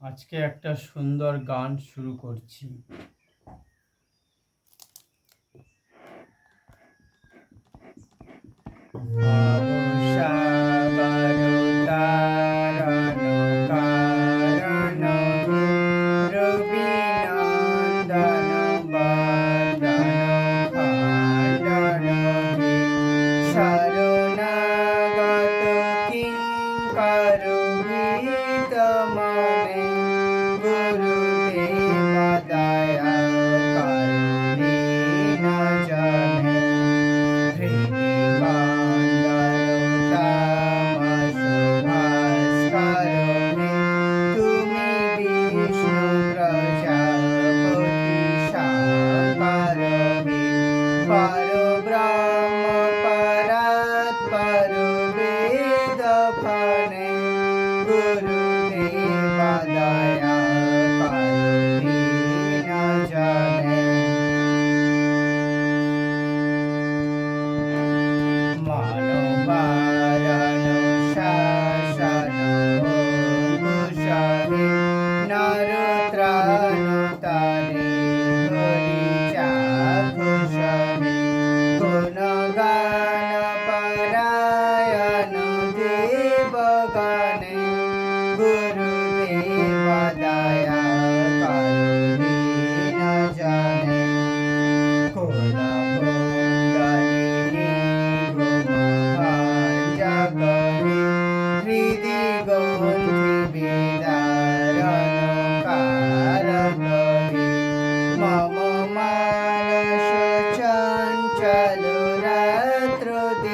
আজকে একটা সুন্দর গান শুরু করছি Mm-hmm.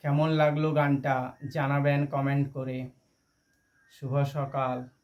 কেমন লাগল গানটা? জানাবেন কমেন্ট করে। শুভ সকাল।